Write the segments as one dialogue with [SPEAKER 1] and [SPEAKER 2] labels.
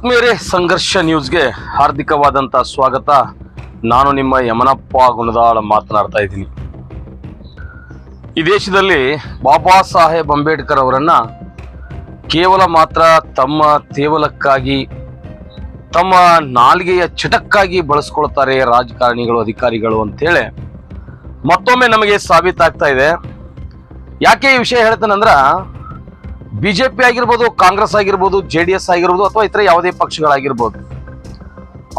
[SPEAKER 1] ಆತ್ಮೀಯರೇ, ಸಂಘರ್ಷ ನ್ಯೂಸ್ಗೆ ಹಾರ್ದಿಕವಾದಂಥ ಸ್ವಾಗತ. ನಾನು ನಿಮ್ಮ ಯಮನಪ್ಪ ಗುಣದಾಳ ಮಾತನಾಡ್ತಾ ಇದ್ದೀನಿ. ಈ ದೇಶದಲ್ಲಿ ಬಾಬಾ ಸಾಹೇಬ್ ಅಂಬೇಡ್ಕರ್ ಅವರನ್ನು ಕೇವಲ ಮಾತ್ರ ತಮ್ಮ ತೇವಲಕ್ಕಾಗಿ, ತಮ್ಮ ನಾಲಿಗೆಯ ಚಟಕ್ಕಾಗಿ ಬಳಸ್ಕೊಳ್ತಾರೆ ರಾಜಕಾರಣಿಗಳು, ಅಧಿಕಾರಿಗಳು ಅಂತೇಳಿ ಮತ್ತೊಮ್ಮೆ ನಮಗೆ ಸಾಬೀತಾಗ್ತಾ ಇದೆ. ಯಾಕೆ ಈ ವಿಷಯ ಹೇಳ್ತೇನೆಂದ್ರ ಬಿಜೆಪಿ ಆಗಿರ್ಬೋದು, ಕಾಂಗ್ರೆಸ್ ಆಗಿರ್ಬೋದು, ಜೆ ಡಿ ಎಸ್ ಆಗಿರ್ಬೋದು ಅಥವಾ ಇತರ ಯಾವುದೇ ಪಕ್ಷಗಳಾಗಿರ್ಬೋದು.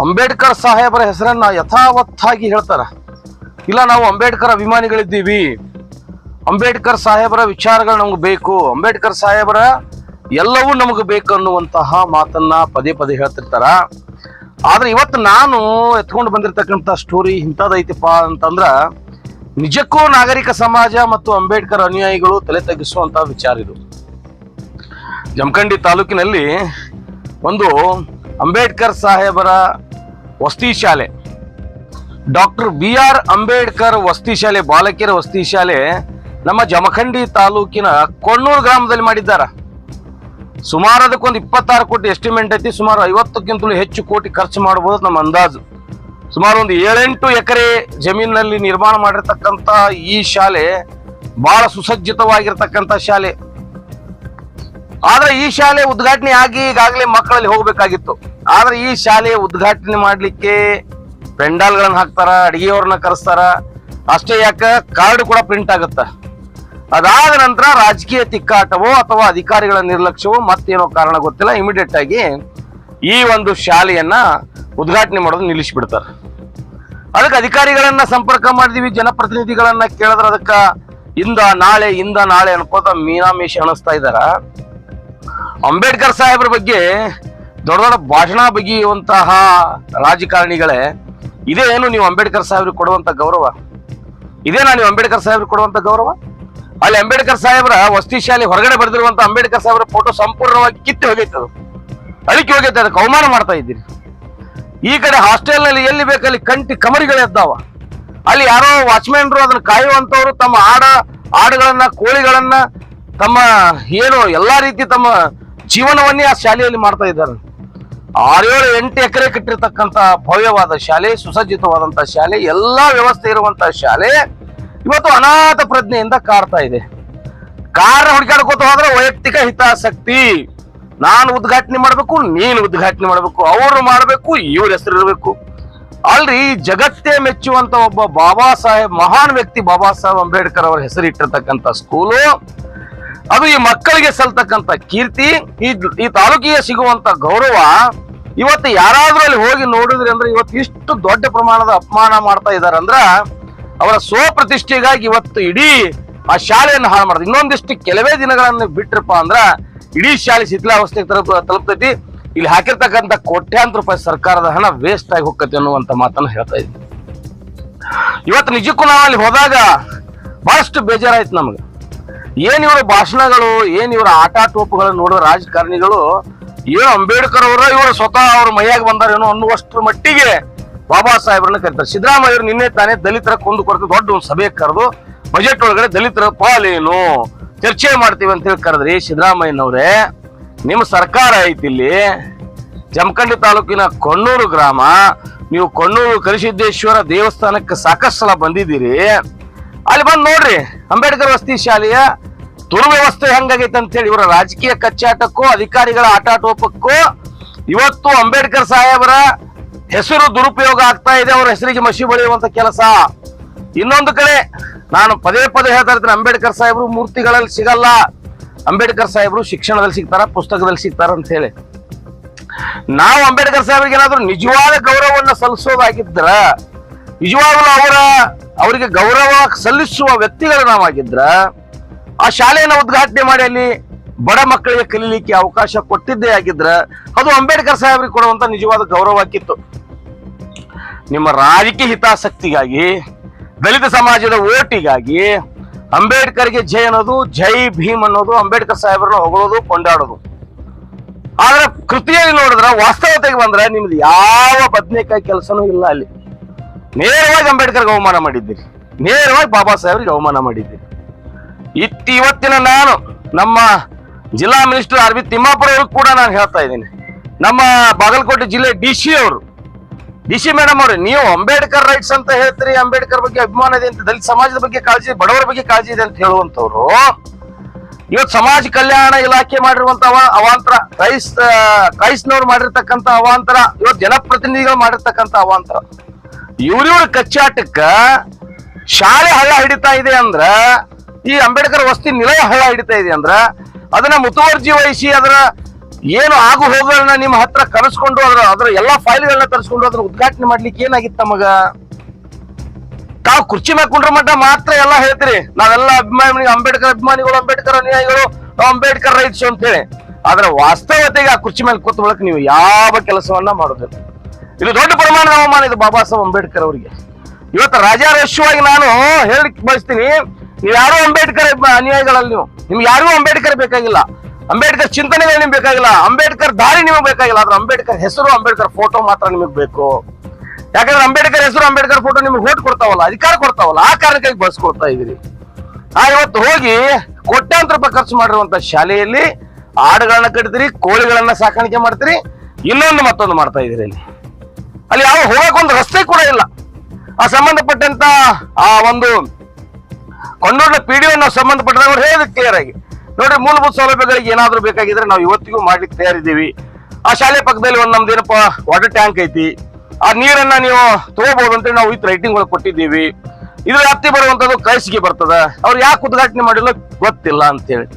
[SPEAKER 1] ಅಂಬೇಡ್ಕರ್ ಸಾಹೇಬರ ಹೆಸರನ್ನ ಯಥಾವತ್ತಾಗಿ ಹೇಳ್ತಾರ. ಇಲ್ಲ, ನಾವು ಅಂಬೇಡ್ಕರ್ ಅಭಿಮಾನಿಗಳಿದ್ದೀವಿ. ಅಂಬೇಡ್ಕರ್ ಸಾಹೇಬರ ವಿಚಾರಗಳು ನಮ್ಗೆ ಬೇಕು. ಅಂಬೇಡ್ಕರ್ ಸಾಹೇಬರ ಎಲ್ಲವೂ ನಮಗೆ ಬೇಕು ಅನ್ನುವಂತಹ ಮಾತನ್ನ ಪದೇ ಪದೇ ಹೇಳ್ತಿರ್ತಾರ. ಆದ್ರೆ ಇವತ್ತು ನಾನು ಎತ್ಕೊಂಡು ಬಂದಿರತಕ್ಕಂಥ ಸ್ಟೋರಿ ಇಂಥದ್ದೈತಿಪ್ಪ ಅಂತಂದ್ರ, ನಿಜಕ್ಕೂ ನಾಗರಿಕ ಸಮಾಜ ಮತ್ತು ಅಂಬೇಡ್ಕರ್ ಅನುಯಾಯಿಗಳು ತಲೆ ತಗ್ಗಿಸುವಂತ ವಿಚಾರ ಇದು. ಜಮಖಂಡಿ ತಾಲೂಕಿನಲ್ಲಿ ಒಂದು ಅಂಬೇಡ್ಕರ್ ಸಾಹೇಬರ ವಸತಿ ಶಾಲೆ, ಡಾಕ್ಟರ್ ಬಿ ಆರ್ ಅಂಬೇಡ್ಕರ್ ವಸತಿ ಶಾಲೆ, ಬಾಲಕಿಯರ ವಸತಿ ಶಾಲೆ ನಮ್ಮ ಜಮಖಂಡಿ ತಾಲೂಕಿನ ಕೊಣ್ಣೂರು ಗ್ರಾಮದಲ್ಲಿ ಮಾಡಿದ್ದಾರೆ. ಸುಮಾರು ಅದಕ್ಕೊಂದು ಇಪ್ಪತ್ತಾರು ಕೋಟಿ ಎಸ್ಟಿಮೇಟ್ ಐತಿ, ಸುಮಾರು ಐವತ್ತಕ್ಕಿಂತಲೂ ಹೆಚ್ಚು ಕೋಟಿ ಖರ್ಚು ಮಾಡಬಹುದು ನಮ್ಮ ಅಂದಾಜು. ಸುಮಾರು ಒಂದು ಏಳೆಂಟು ಎಕರೆ ಜಮೀನಿನಲ್ಲಿ ನಿರ್ಮಾಣ ಮಾಡಿರ್ತಕ್ಕಂಥ ಈ ಶಾಲೆ ಬಹಳ ಸುಸಜ್ಜಿತವಾಗಿರ್ತಕ್ಕಂಥ ಶಾಲೆ. ಆದ್ರೆ ಈ ಶಾಲೆ ಉದ್ಘಾಟನೆ ಆಗಿ ಈಗಾಗಲೇ ಮಕ್ಕಳಲ್ಲಿ ಹೋಗ್ಬೇಕಾಗಿತ್ತು. ಆದ್ರೆ ಈ ಶಾಲೆ ಉದ್ಘಾಟನೆ ಮಾಡ್ಲಿಕ್ಕೆ ಪೆಂಡಾಲ್ಗಳನ್ನ ಹಾಕ್ತಾರ, ಅಡಿಗೆಯವ್ರನ್ನ ಕರೆಸ್ತಾರ? ಅಷ್ಟೇ ಯಾಕ, ಕಾರ್ಡ್ ಕೂಡ ಪ್ರಿಂಟ್ ಆಗುತ್ತ. ಅದಾದ ನಂತರ ರಾಜಕೀಯ ತಿಕ್ಕಾಟವೋ ಅಥವಾ ಅಧಿಕಾರಿಗಳ ನಿರ್ಲಕ್ಷ್ಯವೋ ಮತ್ತೇನೋ ಕಾರಣ ಗೊತ್ತಿಲ್ಲ. ಇಮಿಡಿಯೇಟ್ ಆಗಿ ಈ ಒಂದು ಶಾಲೆಯನ್ನ ಉದ್ಘಾಟನೆ ಮಾಡೋದು ನಿಲ್ಲಿಸ್ಬಿಡ್ತಾರೆ. ಅದಕ್ಕೆ ಅಧಿಕಾರಿಗಳನ್ನ ಸಂಪರ್ಕ ಮಾಡಿದೀವಿ, ಜನಪ್ರತಿನಿಧಿಗಳನ್ನ ಕೇಳಿದ್ರೆ ಅದಕ್ಕ ಇಂದ ನಾಳೆ ಇಂದ ನಾಳೆ ಅನ್ಕೋತ ಮೀನಾಮೇಷ ಅಣಿಸ್ತಾ ಇದಾರ ಅಂಬೇಡ್ಕರ್ ಸಾಹೇಬ್ರ ಬಗ್ಗೆ ದೊಡ್ಡ ದೊಡ್ಡ ಭಾಷಣ ಬಗೆಯುವಂತಹ ರಾಜಕಾರಣಿಗಳೇ, ಇದೇ ಏನು ನೀವು ಅಂಬೇಡ್ಕರ್ ಸಾಹೇಬ್ರಿಗೆ ಕೊಡುವಂತ ಗೌರವ? ಇದೇನಾ ನೀವು ಅಂಬೇಡ್ಕರ್ ಸಾಹೇಬ್ರಿಗೆ ಕೊಡುವಂತ ಗೌರವ? ಅಲ್ಲಿ ಅಂಬೇಡ್ಕರ್ ಸಾಹೇಬ್ರ ವಸತಿ ಶಾಲೆ ಹೊರಗಡೆ ಬರೆದಿರುವಂತ ಅಂಬೇಡ್ಕರ್ ಸಾಹೇಬ್ರ ಫೋಟೋ ಸಂಪೂರ್ಣವಾಗಿ ಕಿತ್ತು ಹೋಗೈತೆ ಅದು. ಅಳಿಕೆ ಹೋಗೈತೆ, ಅದಕ್ಕೆ ಅವಮಾನ ಮಾಡ್ತಾ ಇದ್ದೀರಿ. ಈ ಕಡೆ ಹಾಸ್ಟೆಲ್ನಲ್ಲಿ ಎಲ್ಲಿ ಅಲ್ಲಿ ಕಂಟಿ ಕಮರಿಗಳು ಎದ್ದಾವ ಅಲ್ಲಿ ಯಾರೋ ವಾಚ್ಮ್ಯಾನ್ರು ಅದನ್ನ ಕಾಯುವಂತವ್ರು ತಮ್ಮ ಆಡ, ಆಡುಗಳನ್ನ, ಕೋಳಿಗಳನ್ನ ತಮ್ಮ ಏನು ಎಲ್ಲಾ ರೀತಿ ತಮ್ಮ ಜೀವನವನ್ನೇ ಆ ಶಾಲೆಯಲ್ಲಿ ಮಾಡ್ತಾ ಇದ್ದಾರೆ. ಆರೇಳು ಎಂಟು ಎಕರೆ ಕಟ್ಟಿರ್ತಕ್ಕಂಥ ಭವ್ಯವಾದ ಶಾಲೆ ಸುಸಜ್ಜಿತವಾದಂಥ ಶಾಲೆ, ಎಲ್ಲಾ ವ್ಯವಸ್ಥೆ ಇರುವಂತಹ ಶಾಲೆ ಇವತ್ತು ಅನಾಥ ಪ್ರಜ್ಞೆಯಿಂದ ಕಾಡ್ತಾ ಇದೆ. ಕಾರಣ ಹುಡುಕಾಡ್ಕೋತ ಹೋದ್ರೆ ವೈಯಕ್ತಿಕ ಹಿತಾಸಕ್ತಿ. ನಾನು ಉದ್ಘಾಟನೆ ಮಾಡಬೇಕು, ನೀನು ಉದ್ಘಾಟನೆ ಮಾಡಬೇಕು, ಅವರು ಮಾಡಬೇಕು, ಇವ್ರ ಹೆಸರು ಇರಬೇಕು. ಅಲ್ರಿ ಜಗತ್ತೇ ಮೆಚ್ಚುವಂತ ಒಬ್ಬ ಬಾಬಾ ಸಾಹೇಬ್, ಮಹಾನ್ ವ್ಯಕ್ತಿ ಬಾಬಾ ಸಾಹೇಬ್ ಅಂಬೇಡ್ಕರ್ ಅವರ ಹೆಸರಿಟ್ಟಿರ್ತಕ್ಕಂಥ ಸ್ಕೂಲು ಅದು ಈ ಮಕ್ಕಳಿಗೆ ಸಲ್ತಕ್ಕಂತ ಕೀರ್ತಿ, ಈ ಈ ತಾಲೂಕಿಗೆ ಸಿಗುವಂತ ಗೌರವ ಇವತ್ತು ಯಾರಾದ್ರೂ ಅಲ್ಲಿ ಹೋಗಿ ನೋಡಿದ್ರಿ ಅಂದ್ರೆ ಇವತ್ತು ಇಷ್ಟು ದೊಡ್ಡ ಪ್ರಮಾಣದ ಅಪಮಾನ ಮಾಡ್ತಾ ಇದಾರೆ ಅಂದ್ರ ಅವರ ಸ್ವಪ್ರತಿಷ್ಠೆಗಾಗಿ ಇವತ್ತು ಇಡೀ ಆ ಶಾಲೆಯನ್ನು ಹಾಳು ಮಾಡಿದ್ರು ಇನ್ನೊಂದಿಷ್ಟು ಕೆಲವೇ ದಿನಗಳನ್ನು ಬಿಟ್ರಪ್ಪ ಅಂದ್ರ ಇಡೀ ಶಾಲೆ ಶಿಥಿಲಾವಸ್ಥೆಗೆ ತಲುಪ, ತಲುಪ್ತೈತಿ. ಇಲ್ಲಿ ಹಾಕಿರ್ತಕ್ಕಂಥ ಕೋಟ್ಯಾಂತರ ರೂಪಾಯಿ ಸರ್ಕಾರದ ಹಣ ವೇಸ್ಟ್ ಆಗಿ ಹೋಗ್ತೈತಿ ಅನ್ನುವಂತ ಮಾತನ್ನು ಹೇಳ್ತಾ ಇದ್ವಿ ಇವತ್ತು ನಿಜಕ್ಕೂ ನಾವು ಅಲ್ಲಿ ಹೋದಾಗ ಬಹಳಷ್ಟು ಬೇಜಾರಾಯ್ತು ನಮ್ಗೆ. ಏನ್ ಇವರ ಭಾಷಣಗಳು, ಏನ್ ಇವರ ಆಟ ಟೋಪುಗಳನ್ನು ನೋಡಿದ ರಾಜಕಾರಣಿಗಳು, ಏನು ಅಂಬೇಡ್ಕರ್ ಅವರ ಇವರ ಸ್ವತಃ ಅವ್ರ ಮೈಯಾಗ ಬಂದಾರೇನೋ ಅನ್ನುವಷ್ಟರ ಮಟ್ಟಿಗೆ ಬಾಬಾ ಸಾಹೇಬ್ರನ್ನ ಕರೀತಾರೆ. ಸಿದ್ದರಾಮಯ್ಯ ನಿನ್ನೆ ತಾನೇ ದಲಿತರ ಕೊಂದು ಕೊರತೆ, ದೊಡ್ಡ ಒಂದು ಸಭೆ ಕರೆದು ಬಜೆಟ್ ಒಳಗಡೆ ದಲಿತರ ಪಾಲೇನು ಚರ್ಚೆ ಮಾಡ್ತೀವಿ ಅಂತ ಹೇಳಿ ಕರೆದ್ರಿ ಸಿದ್ದರಾಮಯ್ಯನವ್ರೆ. ನಿಮ್ಮ ಸರ್ಕಾರ ಐತಿ ಇಲ್ಲಿ, ಜಮಖಂಡಿ ತಾಲೂಕಿನ ಕೊಣ್ಣೂರು ಗ್ರಾಮ, ನೀವು ಕೊಣ್ಣೂರು ಕರಿಸಿದ್ದೇಶ್ವರ ದೇವಸ್ಥಾನಕ್ಕೆ ಸಾಕಷ್ಟು ಸಲ ಬಂದಿದ್ದೀರಿ. ಅಲ್ಲಿ ಬಂದು ನೋಡ್ರಿ, ಅಂಬೇಡ್ಕರ್ ವಸತಿ ಶಾಲೆಯ ದುರ್ವ್ಯವಸ್ಥೆ ಹೆಂಗಾಗೈತೆ ಅಂತ ಹೇಳಿ ಇವರ ರಾಜಕೀಯ ಕಚ್ಚಾಟಕ್ಕೂ, ಅಧಿಕಾರಿಗಳ ಆಟಾಟೋಪಕ್ಕೂ ಇವತ್ತು ಅಂಬೇಡ್ಕರ್ ಸಾಹೇಬರ ಹೆಸರು ದುರುಪಯೋಗ ಆಗ್ತಾ ಇದೆ, ಅವರ ಹೆಸರಿಗೆ ಮಸಿ ಬಳಿಯುವಂತ ಕೆಲಸ. ಇನ್ನೊಂದು ಕಡೆ, ನಾನು ಪದೇ ಪದೇ ಹೇಳ್ತಾ ಇರ್ತೀನಿ, ಅಂಬೇಡ್ಕರ್ ಸಾಹೇಬರು ಮೂರ್ತಿಗಳಲ್ಲಿ ಸಿಗಲ್ಲ. ಅಂಬೇಡ್ಕರ್ ಸಾಹೇಬರು ಶಿಕ್ಷಣದಲ್ಲಿ ಸಿಗ್ತಾರ, ಪುಸ್ತಕದಲ್ಲಿ ಸಿಗ್ತಾರ ಅಂತ ಹೇಳಿ ನಾವು ಅಂಬೇಡ್ಕರ್ ಸಾಹೇಬರಿಗೆ ಏನಾದ್ರು ನಿಜವಾದ ಗೌರವವನ್ನು ಸಲ್ಲಿಸೋದಾಗಿದ್ರ, ನಿಜವಾಗ್ಲೂ ಅವರ ಅವರಿಗೆ ಗೌರವ ಸಲ್ಲಿಸುವ ವ್ಯಕ್ತಿಗಳು ನಾವಾಗಿದ್ರ, ಆ ಶಾಲೆಯನ್ನು ಉದ್ಘಾಟನೆ ಮಾಡಿ ಅಲ್ಲಿ ಬಡ ಮಕ್ಕಳಿಗೆ ಕಲೀಲಿಕ್ಕೆ ಅವಕಾಶ ಕೊಟ್ಟಿದ್ದೇ ಆಗಿದ್ರ, ಅದು ಅಂಬೇಡ್ಕರ್ ಸಾಹೇಬ್ರಿಗೆ ಕೊಡುವಂತ ನಿಜವಾದ ಗೌರವ ಆಕಿತ್ತು ನಿಮ್ಮ ರಾಜಕೀಯ ಹಿತಾಸಕ್ತಿಗಾಗಿ, ದಲಿತ ಸಮಾಜದ ಓಟಿಗಾಗಿ ಅಂಬೇಡ್ಕರ್ಗೆ ಜೈ ಅನ್ನೋದು, ಜೈ ಭೀಮ್ ಅನ್ನೋದು, ಅಂಬೇಡ್ಕರ್ ಸಾಹೇಬ್ರನ್ನ ಹೊಗಳೋದು, ಕೊಂಡಾಡೋದು. ಆದ್ರೆ ಕೃತಿಯಲ್ಲಿ ನೋಡಿದ್ರೆ, ವಾಸ್ತವತೆಗೆ ಬಂದ್ರೆ ನಿಮ್ದು ಯಾವ ಬದನೆಕಾಯಿ ಕೆಲಸನೂ ಇಲ್ಲ ಅಲ್ಲಿ. ನೇರವಾಗಿ ಅಂಬೇಡ್ಕರ್ಗೆ ಅವಮಾನ ಮಾಡಿದ್ದೀರಿ. ನೇರವಾಗಿ ಬಾಬಾ ಸಾಹೇಬ್ರಿಗೆ ಅವಮಾನ ಮಾಡಿದ್ದೀರಿ. ಇತ್ತ ಇವತ್ತಿನ ನಾನು ನಮ್ಮ ಜಿಲ್ಲಾ ಮಿನಿಸ್ಟರ್ ಅರವಿಂದ್ ತಿಮ್ಮಾಪುರ ಅವ್ರಿಗೆ ಕೂಡ ನಾನು ಹೇಳ್ತಾ ಇದ್ದೀನಿ. ನಮ್ಮ ಬಾಗಲಕೋಟೆ ಜಿಲ್ಲೆ ಡಿ ಸಿ ಅವರು, ಡಿ ಸಿ ಮೇಡಮ್ ಅವ್ರೆ, ನೀವು ಅಂಬೇಡ್ಕರ್ ರೈಟ್ಸ್ ಅಂತ ಹೇಳ್ತೀರಿ, ಅಂಬೇಡ್ಕರ್ ಬಗ್ಗೆ ಅಭಿಮಾನ ಇದೆ ಅಂತ, ದಲಿತ ಸಮಾಜದ ಬಗ್ಗೆ ಕಾಳಜಿ ಬಡವರ ಬಗ್ಗೆ ಕಾಳಜಿ ಇದೆ ಅಂತ ಹೇಳುವಂತವ್ರು ಇವತ್ತು ಸಮಾಜ ಕಲ್ಯಾಣ ಇಲಾಖೆ ಮಾಡಿರುವಂತ ಅವ- ಅವಾಂತರ ಕ್ರೈಸ್ ಕ್ರೈಸ್ನವ್ರು ಮಾಡಿರ್ತಕ್ಕಂಥ ಅವಾಂತರ, ಇವತ್ತು ಜನಪ್ರತಿನಿಧಿಗಳು ಮಾಡಿರ್ತಕ್ಕಂಥ ಅವಾಂತರ. ಇವ್ರಿವ್ರ ಕಚ್ಚಾಟಕ್ಕ ಶಾಲೆ ಹಳ್ಳ ಹಿಡಿತಾ ಇದೆ ಅಂದ್ರ, ಈ ಅಂಬೇಡ್ಕರ್ ವಸ್ತಿ ನಿಲಯ ಹಳ್ಳ ಹಿಡಿತಾ ಇದೆ ಅಂದ್ರ, ಅದನ್ನ ಮುತುವರ್ಜಿ ವಹಿಸಿ ಅದರ ಏನು ಆಗು ಹೋಗುಗಳನ್ನ ನಿಮ್ಮ ಹತ್ರ ಕರೆಸ್ಕೊಂಡು ಅದರ ಅದರ ಎಲ್ಲಾ ಫೈಲ್ಗಳನ್ನ ತರಿಸ್ಕೊಂಡು ಅದನ್ನ ಉದ್ಘಾಟನೆ ಮಾಡ್ಲಿಕ್ಕೆ ಏನಾಗಿತ್ತು ಮಗ ತಾವು ಕುರ್ಚಿ ಮೇಲೆ ಕುಂಡ್ರ ಮಟ್ಟ ಮಾತ್ರ ಎಲ್ಲ ಹೇಳ್ತೀರಿ. ನಾವೆಲ್ಲ ಅಭಿಮಾನಿ ಅಂಬೇಡ್ಕರ್ ಅಭಿಮಾನಿಗಳು, ಅಂಬೇಡ್ಕರ್ ಅನುಯಾಯಿಗಳು, ಅಂಬೇಡ್ಕರ್ ರೈಟ್ಸ್ ಅಂತ ಹೇಳಿ ಆದ್ರೆ ವಾಸ್ತವತೆಗೆ ಆ ಕುರ್ಚಿ ಮೇಲೆ ಕೂತ್ ನೀವು ಯಾವ ಕೆಲಸವನ್ನ ಮಾಡೋದಿಲ್ಲ. ಇದು ದೊಡ್ಡ ಪ್ರಮಾಣದ ಅವಮಾನ ಇದು ಬಾಬಾ ಸಾಹೇಬ್ ಅಂಬೇಡ್ಕರ್ ಅವರಿಗೆ. ಇವತ್ತು ರಾಜಾರಹಸ್ಯವಾಗಿ ನಾನು ಹೇಳಿ ಬಯಸ್ತೀನಿ, ನೀವು ಯಾರು ಅಂಬೇಡ್ಕರ್ ಅನುಯಾಯಿಗಳಲ್ಲಿ ನೀವು. ನಿಮ್ಗೆ ಯಾರಿಗೂ ಅಂಬೇಡ್ಕರ್ ಬೇಕಾಗಿಲ್ಲ. ಅಂಬೇಡ್ಕರ್ ಚಿಂತನೆಗಳು ನಿಮ್ಗೆ ಬೇಕಾಗಿಲ್ಲ. ಅಂಬೇಡ್ಕರ್ ದಾರಿ ನಿಮಗೆ ಬೇಕಾಗಿಲ್ಲ. ಆದ್ರೆ ಅಂಬೇಡ್ಕರ್ ಹೆಸರು, ಅಂಬೇಡ್ಕರ್ ಫೋಟೋ ಮಾತ್ರ ನಿಮಗೆ ಬೇಕು. ಯಾಕಂದ್ರೆ ಅಂಬೇಡ್ಕರ್ ಹೆಸರು, ಅಂಬೇಡ್ಕರ್ ಫೋಟೋ ನಿಮ್ಗೆ ಓಟ್ ಕೊಡ್ತಾವಲ್ಲ, ಅಧಿಕಾರ ಕೊಡ್ತಾವಲ್ಲ, ಆ ಕಾರಣಕ್ಕಾಗಿ ಬಳಸ್ಕೊಡ್ತಾ ಇದೀರಿ ಆ ಇವತ್ತು ಹೋಗಿ ಕೋಟ್ಯಾಂತರ ರೂಪಾಯಿ ಖರ್ಚು ಮಾಡಿರುವಂತ ಶಾಲೆಯಲ್ಲಿ ಆಡುಗಳನ್ನ ಕಟ್ತೀರಿ, ಕೋಳಿಗಳನ್ನ ಸಾಕಾಣಿಕೆ ಮಾಡ್ತೀರಿ, ಇನ್ನೊಂದು ಮತ್ತೊಂದು ಮಾಡ್ತಾ ಇದೀರಿ ಅಲ್ಲಿ ಅಲ್ಲಿ ಯಾವ ಹೋಗಕ್ ಒಂದು ರಸ್ತೆ ಕೂಡ ಇಲ್ಲ. ಆ ಸಂಬಂಧಪಟ್ಟಂತ ಆ ಒಂದು ಕೊಂಡೂರಿನ ಪಿ ಡಿ ನಾವು ಸಂಬಂಧಪಟ್ಟವ್ರು ಹೇಳಿದ ಕ್ಲಿಯರ್ ಆಗಿ. ನೋಡ್ರಿ, ಮೂಲಭೂತ ಸೌಲಭ್ಯಗಳಿಗೆ ಏನಾದರೂ ಬೇಕಾಗಿದ್ರೆ ನಾವು ಇವತ್ತಿಗೂ ಮಾಡ್ಲಿಕ್ಕೆ ತಯಾರಿದ್ದೀವಿ. ಆ ಶಾಲೆ ಪಕ್ಕದಲ್ಲಿ ಒಂದು ನಮ್ದು ಏನಪ್ಪ ವಾಟರ್ ಟ್ಯಾಂಕ್ ಐತಿ. ಆ ನೀರನ್ನ ನೀವು ತಗೋಬಹುದು ಅಂತೇಳಿ ನಾವು ವಿತ್ ರೈಟಿಂಗ್ ಒಳಗೆ ಕೊಟ್ಟಿದ್ದೀವಿ. ಇದ್ರ ವ್ಯಾಪ್ತಿ ಬರುವಂತದ್ದು ಕೈಸಿಗೆ ಬರ್ತದ. ಅವ್ರು ಯಾಕೆ ಉದ್ಘಾಟನೆ ಮಾಡಿಲ್ಲ ಗೊತ್ತಿಲ್ಲ ಅಂತ ಹೇಳಿ.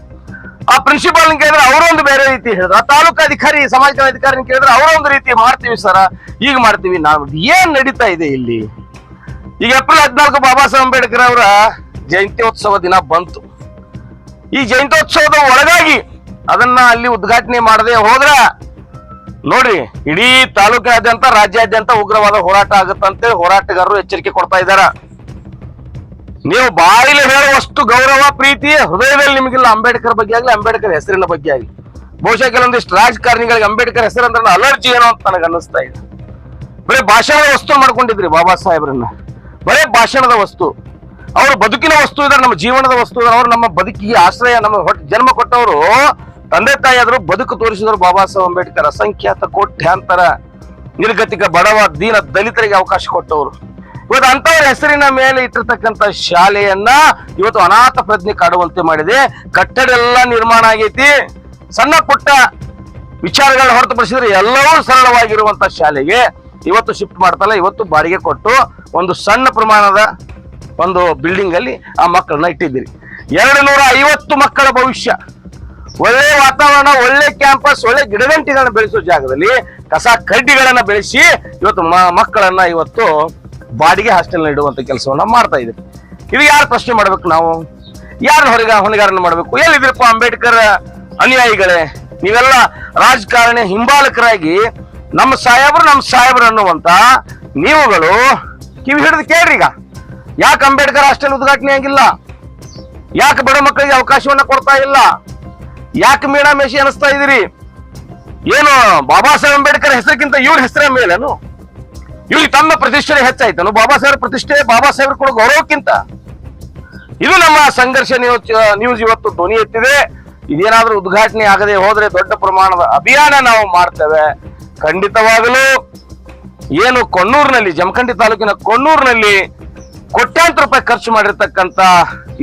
[SPEAKER 1] ಆ ಪ್ರಿನ್ಸಿಪಾಲ್ ಕೇಳಿದ್ರೆ ಅವರು ಒಂದು ಬೇರೆ ರೀತಿ ಹೇಳಿದ್ರು. ಆ ತಾಲೂಕು ಅಧಿಕಾರಿ, ಸಮಾಜ ಅಧಿಕಾರಿ ಕೇಳಿದ್ರೆ ಅವರೊಂದು ರೀತಿ ಮಾಡ್ತೀವಿ ಸರ ಈಗ ಮಾಡ್ತೀವಿ ನಾವು. ಏನ್ ನಡೀತಾ ಇದೆ ಇಲ್ಲಿ? ಈಗ ಏಪ್ರಿಲ್ ಹದಿನಾಲ್ಕು ಬಾಬಾ ಸಾಹೇಬ್ ಅಂಬೇಡ್ಕರ್ ಅವರ ಜಯಂತ್ಯೋತ್ಸವ ದಿನ ಬಂತು. ಈ ಜಯಂತ್ಯೋತ್ಸವದ ಒಳಗಾಗಿ ಅದನ್ನ ಅಲ್ಲಿ ಉದ್ಘಾಟನೆ ಮಾಡದೆ ಹೋದ್ರ, ನೋಡ್ರಿ, ಇಡೀ ತಾಲೂಕಾದ್ಯಂತ ರಾಜ್ಯಾದ್ಯಂತ ಉಗ್ರವಾದ ಹೋರಾಟ ಆಗುತ್ತಂತೆ ಹೋರಾಟಗಾರರು ಎಚ್ಚರಿಕೆ ಕೊಡ್ತಾ ಇದ್ದಾರ ನೀವು ಬಾಯಿಲಿ ಹೇಳುವಷ್ಟು ಗೌರವ, ಪ್ರೀತಿ ಹೃದಯದಲ್ಲಿ ನಿಮಗಿಲ್ಲ. ಅಂಬೇಡ್ಕರ್ ಬಗ್ಗೆ ಆಗಲಿ, ಅಂಬೇಡ್ಕರ್ ಹೆಸರಿನ ಬಗ್ಗೆ ಆಗಲಿ. ಬಹುಶಃ ಕೆಲವೊಂದಿಷ್ಟು ರಾಜಕಾರಣಿಗಳಿಗೆ ಅಂಬೇಡ್ಕರ್ ಹೆಸರಂದ್ರೆ ಅಲರ್ಜಿ ಏನೋ ಅಂತ ನನಗೆ ಅನ್ನಿಸ್ತಾ ಇದೆ. ಬರೀ ಭಾಷಣದ ವಸ್ತು ಮಾಡ್ಕೊಂಡಿದ್ರಿ ಬಾಬಾ ಸಾಹೇಬ್ರನ್ನ. ಬರೇ ಭಾಷಣದ ವಸ್ತು. ಅವರು ಬದುಕಿನ ವಸ್ತು ಇದ್ರೆ ನಮ್ಮ ಜೀವನದ ವಸ್ತು ಇದಾರೆ ಅವ್ರು ನಮ್ಮ ಬದುಕಿಗೆ ಆಶ್ರಯ, ನಮ್ಮ ಹೊಟ್ಟೆ ಜನ್ಮ ಕೊಟ್ಟವರು, ತಂದೆ ತಾಯಿ ಆದ್ರು ಬದುಕು ತೋರಿಸಿದ್ರು ಬಾಬಾ ಸಾಹೇಬ್ ಅಂಬೇಡ್ಕರ್. ಅಸಂಖ್ಯಾತ ಕೋಟ್ಯಾಂತರ ನಿರ್ಗತಿಕ ಬಡವ, ದೀನ ದಲಿತರಿಗೆ ಅವಕಾಶ ಕೊಟ್ಟವರು. ಇವತ್ತು ಅಂತವ್ರ ಹೆಸರಿನ ಮೇಲೆ ಇಟ್ಟಿರ್ತಕ್ಕಂಥ ಶಾಲೆಯನ್ನ ಇವತ್ತು ಅನಾಥ ಪ್ರಜ್ಞೆ ಕಾಡುವಂತೆ ಮಾಡಿದೆ. ಕಟ್ಟಡ ಎಲ್ಲ ನಿರ್ಮಾಣ ಆಗೈತಿ. ಸಣ್ಣ ಪುಟ್ಟ ವಿಚಾರಗಳನ್ನ ಹೊರತುಪಡಿಸಿದ್ರೆ ಎಲ್ಲವೂ ಸರಳವಾಗಿರುವಂತ ಶಾಲೆಗೆ ಇವತ್ತು ಶಿಫ್ಟ್ ಮಾಡ್ತಲ್ಲ, ಇವತ್ತು ಬಾಡಿಗೆ ಕೊಟ್ಟು ಒಂದು ಸಣ್ಣ ಪ್ರಮಾಣದ ಒಂದು ಬಿಲ್ಡಿಂಗ್ ಅಲ್ಲಿ ಆ ಮಕ್ಕಳನ್ನ ಇಟ್ಟಿದ್ದೀರಿ. ಎರಡು ನೂರ ಐವತ್ತು ಮಕ್ಕಳ ಭವಿಷ್ಯ. ಒಳ್ಳೆ ವಾತಾವರಣ, ಒಳ್ಳೆ ಕ್ಯಾಂಪಸ್ ಒಳ್ಳೆ ಗಿಡಗಂಟಿಗಳನ್ನ ಬೆಳೆಸೋ ಜಾಗದಲ್ಲಿ ಕಸ ಕಡ್ಡಿಗಳನ್ನ ಬೆಳೆಸಿ ಇವತ್ತು ಮಕ್ಕಳನ್ನ ಇವತ್ತು ಬಾಡಿಗೆ ಹಾಸ್ಟೆಲ್ ನೀಡುವಂತ ಕೆಲಸವನ್ನ ಮಾಡ್ತಾ ಇದ್ರು ಇದು ಯಾರು ಪ್ರಶ್ನೆ ಮಾಡ್ಬೇಕು ನಾವು? ಯಾರು ಹೊರಗ ಹೊಣೆಗಾರನ ಮಾಡ್ಬೇಕು? ಎಲ್ಲಿದ್ರಪ್ಪ ಅಂಬೇಡ್ಕರ್ ಅನುಯಾಯಿಗಳೇ? ನೀವೆಲ್ಲ ರಾಜಕಾರಣಿ, ಹಿಂಬಾಲಕರಾಗಿ ನಮ್ಮ ಸಾಹೇಬ್ರು ನಮ್ಮ ಸಾಹೇಬ್ರು ಅನ್ನುವಂತ ನೀವುಗಳು ಕಿವಿ ಹಿಡಿದು ಕೇಳ್ರಿ ಈಗ. ಯಾಕೆ ಅಂಬೇಡ್ಕರ್ ಹಾಸ್ಟೆಲ್ ಉದ್ಘಾಟನೆ ಆಗಿಲ್ಲ? ಯಾಕೆ ಬಡ ಮಕ್ಕಳಿಗೆ ಅವಕಾಶವನ್ನ ಕೊಡ್ತಾ ಇಲ್ಲ? ಯಾಕೆ ಮೇಷಿ ಅನಿಸ್ತಾ ಇದೀರಿ ಏನು ಬಾಬಾ ಸಾಹೇಬ್ ಅಂಬೇಡ್ಕರ್ ಹೆಸರಿಗಿಂತ ಇವ್ರ ಹೆಸರೇ ಮೇಲೇನು? ಇವ್ರಿಗೆ ತಮ್ಮ ಪ್ರತಿಷ್ಠೆ ಹೆಚ್ಚಾಯ್ತನು ಬಾಬಾ ಸಾಹೇಬ್ ಪ್ರತಿಷ್ಠೆ, ಬಾಬಾ ಸಾಹೇಬ್ ಕೊಡೋ ಗೌರವಕ್ಕಿಂತ. ಇದು ನಮ್ಮ ಸಂಘರ್ಷ ನ್ಯೂಸ್ ಇವತ್ತು ಧ್ವನಿ ಎತ್ತಿದೆ. ಇದೇನಾದ್ರೂ ಉದ್ಘಾಟನೆ ಆಗದೆ ಹೋದ್ರೆ ದೊಡ್ಡ ಪ್ರಮಾಣದ ಅಭಿಯಾನ ನಾವು ಮಾಡ್ತೇವೆ. ಖಂಡಿತವಾಗಲೂ ಏನು ಕೊಣ್ಣೂರಿನಲ್ಲಿ, ಜಮಖಂಡಿ ತಾಲೂಕಿನ ಕೊಣ್ಣೂರಿನಲ್ಲಿ ಕೋಟ್ಯಾಂತರ ರೂಪಾಯಿ ಖರ್ಚು ಮಾಡಿರ್ತಕ್ಕಂತ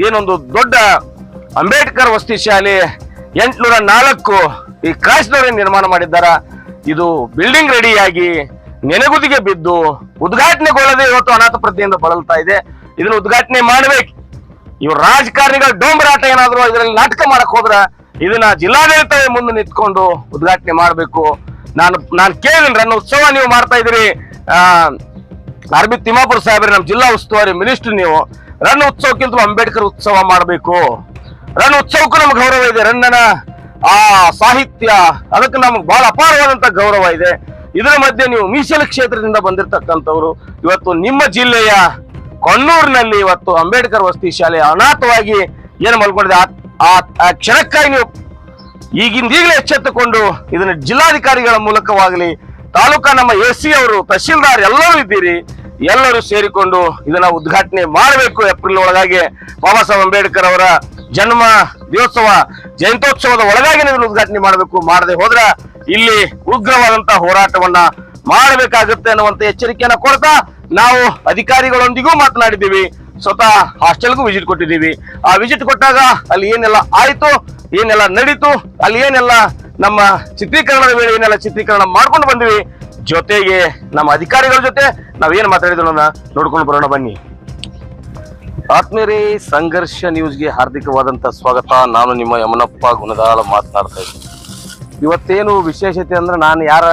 [SPEAKER 1] ಏನೊಂದು ದೊಡ್ಡ ಅಂಬೇಡ್ಕರ್ ವಸತಿ ಶಾಲೆ ಎಂಟ್ನೂರ ನಾಲ್ಕು ಈ ಕಾಶ್ನವರೇ ನಿರ್ಮಾಣ ಮಾಡಿದ್ದಾರೆ. ಇದು ಬಿಲ್ಡಿಂಗ್ ರೆಡಿಯಾಗಿ ನೆನೆಗುದಿಗೆ ಬಿದ್ದು ಉದ್ಘಾಟನೆಗೊಳ್ಳದೆ ಇವತ್ತು ಅನಾಥ ಪ್ರತಿಯಿಂದ ಬಳಲ್ತಾ ಇದೆ. ಇದನ್ನ ಉದ್ಘಾಟನೆ ಮಾಡ್ಬೇಕು. ಇವ್ರು ರಾಜಕಾರಣಿಗಳ ಡೋಂಬರಾಟ ಏನಾದ್ರು ಇದರಲ್ಲಿ ನಾಟಕ ಮಾಡಕ್ ಹೋದ್ರ ಇದನ್ನ ಜಿಲ್ಲಾಡಳಿತ ಮುಂದೆ ನಿಂತ್ಕೊಂಡು ಉದ್ಘಾಟನೆ ಮಾಡ್ಬೇಕು. ನಾನು ನಾನು ಕೇಳಿದ್ರೆ ನನ್ನ ಉತ್ಸವ ನೀವು ಮಾಡ್ತಾ ಇದ್ದೀರಿ. ಆ ಅರವಿಂದ್ ತಿಮ್ಮಾಪುರ ಸಾಹೇಬ್ರೆ, ನಮ್ಮ ಜಿಲ್ಲಾ ಉಸ್ತುವಾರಿ ಮಿನಿಸ್ಟರ್ ನೀವು. ರನ್ ಉತ್ಸವಕ್ಕಿಂತ ಅಂಬೇಡ್ಕರ್ ಉತ್ಸವ ಮಾಡಬೇಕು. ರನ್ ಉತ್ಸವಕ್ಕೂ ನಮ್ಗೆ ಗೌರವ ಇದೆ. ರನ್ನನ ಆ ಸಾಹಿತ್ಯ, ಅದಕ್ಕೆ ನಮ್ಗೆ ಬಹಳ ಅಪಾರವಾದಂತ ಗೌರವ ಇದೆ. ಇದರ ಮಧ್ಯೆ ನೀವು ಮೀಸಲು ಕ್ಷೇತ್ರದಿಂದ ಬಂದಿರತಕ್ಕಂಥವ್ರು, ಇವತ್ತು ನಿಮ್ಮ ಜಿಲ್ಲೆಯ ಕೊಣ್ಣೂರಿನಲ್ಲಿ ಇವತ್ತು ಅಂಬೇಡ್ಕರ್ ವಸತಿ ಶಾಲೆ ಅನಾಥವಾಗಿ ಏನು ಮಲ್ಕೊಂಡಿದೆ? ಆ- ಕ್ಷಣಕ್ಕಾಗಿ ನೀವು ಈಗಿಂದೀಗಲೇ ಎಚ್ಚೆತ್ತುಕೊಂಡು ಇದನ್ನ ಜಿಲ್ಲಾಧಿಕಾರಿಗಳ ಮೂಲಕವಾಗಲಿ, ತಾಲೂಕಾ ನಮ್ಮ ಎ ಸಿ ಅವರು, ತಹಶೀಲ್ದಾರ್ ಎಲ್ಲರೂ ಇದ್ದೀರಿ, ಎಲ್ಲರೂ ಸೇರಿಕೊಂಡು ಇದನ್ನ ಉದ್ಘಾಟನೆ ಮಾಡಬೇಕು ಏಪ್ರಿಲ್ ಒಳಗಾಗಿ. ಬಾಬಾ ಸಾಹೇಬ್ ಅಂಬೇಡ್ಕರ್ ಅವರ ಜನ್ಮ ದಿವಸವ ಜಯಂತ್ಯೋತ್ಸವದ ಒಳಗಾಗಿ ಇದನ್ನ ಉದ್ಘಾಟನೆ ಮಾಡಬೇಕು. ಮಾಡದೆ ಹೋದ್ರ ಇಲ್ಲಿ ಉಗ್ರವಾದಂತ ಹೋರಾಟವನ್ನ ಮಾಡಬೇಕಾಗುತ್ತೆ ಅನ್ನುವಂತ ಎಚ್ಚರಿಕೆಯನ್ನ ಕೊಡ್ತಾ ನಾವು ಅಧಿಕಾರಿಗಳೊಂದಿಗೂ ಮಾತನಾಡಿದ್ದೀವಿ. ಸ್ವತಃ ಹಾಸ್ಟೆಲ್ಗೂ ವಿಸಿಟ್ ಕೊಟ್ಟಿದ್ದೀವಿ. ಆ ವಿಸಿಟ್ ಕೊಟ್ಟಾಗ ಅಲ್ಲಿ ಏನೆಲ್ಲ ಆಯಿತು, ಏನೆಲ್ಲ ನಡೀತು, ಅಲ್ಲಿ ಏನೆಲ್ಲ ನಮ್ಮ ಚಿತ್ರೀಕರಣದ ವೇಳೆ ಏನೆಲ್ಲ ಚಿತ್ರೀಕರಣ ಮಾಡ್ಕೊಂಡು ಬಂದ್ವಿ. ಜೊತೆಗೆ ನಮ್ಮ ಅಧಿಕಾರಿಗಳ ಜೊತೆ ನಾವೇನ್ ಮಾತಾಡಿದ್ರು ನೋಡ್ಕೊಂಡು ಬರೋಣ ಬನ್ನಿ. ಆತ್ಮೀಯರೇ, ಸಂಘರ್ಷ ನ್ಯೂಸ್ಗೆ ಹಾರ್ದಿಕವಾದಂತ ಸ್ವಾಗತ. ನಾನು ನಿಮ್ಮ ಯಮನಪ್ಪ ಗುಣದಾಳ ಮಾತನಾಡ್ತಾ ಇದ್ದೀನಿ. ಇವತ್ತೇನು ವಿಶೇಷತೆ ಅಂದ್ರೆ ನಾನು ಯಾರ